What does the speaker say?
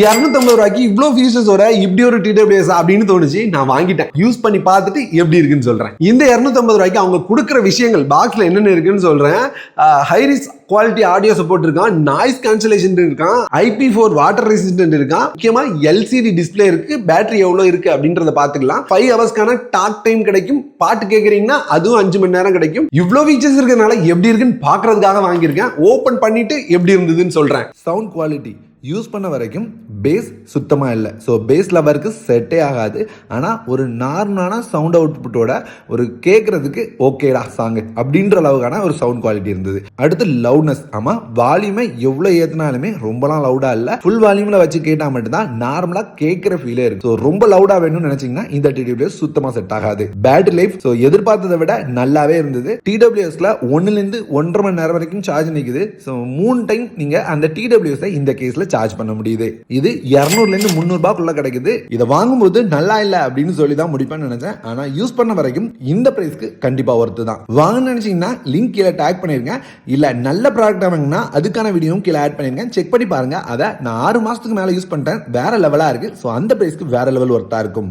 இரநூத்தம்பது ரூபாய்க்கு இவ்வளோ வர இப்படி ஒரு டிடபிள்யூஎஸ் அப்படின்னு தோணுச்சு நான் வாங்கிட்டேன். யூஸ் பண்ணி பார்த்துட்டு எப்படி இருக்குன்னு சொல்றேன். இந்த இரநூத்தம்பது ரூபாய்க்கு அவங்க கொடுக்குற விஷயங்கள் பாக்ஸ்ல என்னென்ன இருக்குன்னு சொல்றேன். Hi res quality audio support இருக்கான் நாய்ஸ் கேன்சலேஷன் இருக்கான் ஐபி ஃபோர் வாட்டர் ரெசிஸ்டன்ட் இருக்கான். முக்கியமா எல்சிடி டிஸ்ப்ளே இருக்கு பேட்டரி எவ்வளோ இருக்கு அப்படின்றத பார்த்துக்கலாம். ஃபைவ் ஹவர்ஸ்க்கான டாக் டைம் கிடைக்கும். பாட்டு கேட்குறீங்கன்னா அதுவும் அஞ்சு மணி நேரம் கிடைக்கும். இவ்வளோ ஃபீச்சர்ஸ் இருக்கிறதுனால எப்படி இருக்குன்னு பார்க்கறதுக்காக வாங்கியிருக்கேன். ஓப்பன் பண்ணிட்டு எப்படி இருந்ததுன்னு சொல்றேன். சவுண்ட் குவாலிட்டி யூஸ் பண்ண வரைக்கும் பேஸ் சுத்தமாக இல்லை. ஸோ பேஸ் லவருக்கு செட்டே ஆகாது. ஆனால் ஒரு நார்மலான சவுண்ட் அவுட்புட்டோட ஒரு கேட்குறதுக்கு ஓகேடா சாங்கு அப்படின்ற அளவுக்கான ஒரு சவுண்ட் குவாலிட்டி இருந்தது. அடுத்து லவுட்னஸ் ஆமாம் வால்யூமை எவ்வளோ ஏற்றினாலுமே ரொம்பலாம் லவுடாக இல்லை. ஃபுல் வால்யூமில் வச்சு கேட்டால் மட்டும்தான் நார்மலாக கேட்குற ஃபீலே இருக்கு. ஸோ ரொம்ப லவுடாக வேணும்னு நினச்சிங்கன்னா இந்த டிடபிள்யூஎஸ் சுத்தமாக செட் ஆகாது. பேட்டரி லைஃப் ஸோ எதிர்பார்த்ததை விட நல்லாவே இருந்தது. டிடபிள்யூஎஸில் ஒன்றுலேருந்து ஒன்றரை மணி நேரம் வரைக்கும் சார்ஜ் நிற்குது ஸோ மூணு டைம் நீங்கள் அந்த டிடபிள்யூஎஸை இந்த கேஸில் சார்ஜ் பண்ண முடியுது. இது இரநூறுலேருந்து முந்நூறுபாக்குள்ளே கிடைக்குது. இதை வாங்கும்போது நல்லா இல்லை அப்படின்னு சொல்லி தான் முடிப்பேன்னு நினைச்சேன். ஆனால் யூஸ் பண்ண வரைக்கும் இந்த ப்ரைஸ்க்கு கண்டிப்பாக ஒர்த்து தான். வாங்கன்னு நினைச்சீங்கன்னா லிங்க் கீழே டேக் பண்ணிருங்க. இல்லை நல்ல ப்ராடக்ட் வாங்கினா அதுக்கான வீடியோவும் கீழே ஆட் பண்ணியிருக்கேன் செக் பண்ணி பாருங்க. அதை நான் ஆறு மாசத்துக்கு மேலே யூஸ் பண்ணிட்டேன். வேற லெவலாக இருக்கு. ஸோ அந்த ப்ரைஸ்க்கு வேற லெவல் ஒர்த்தா இருக்கும்.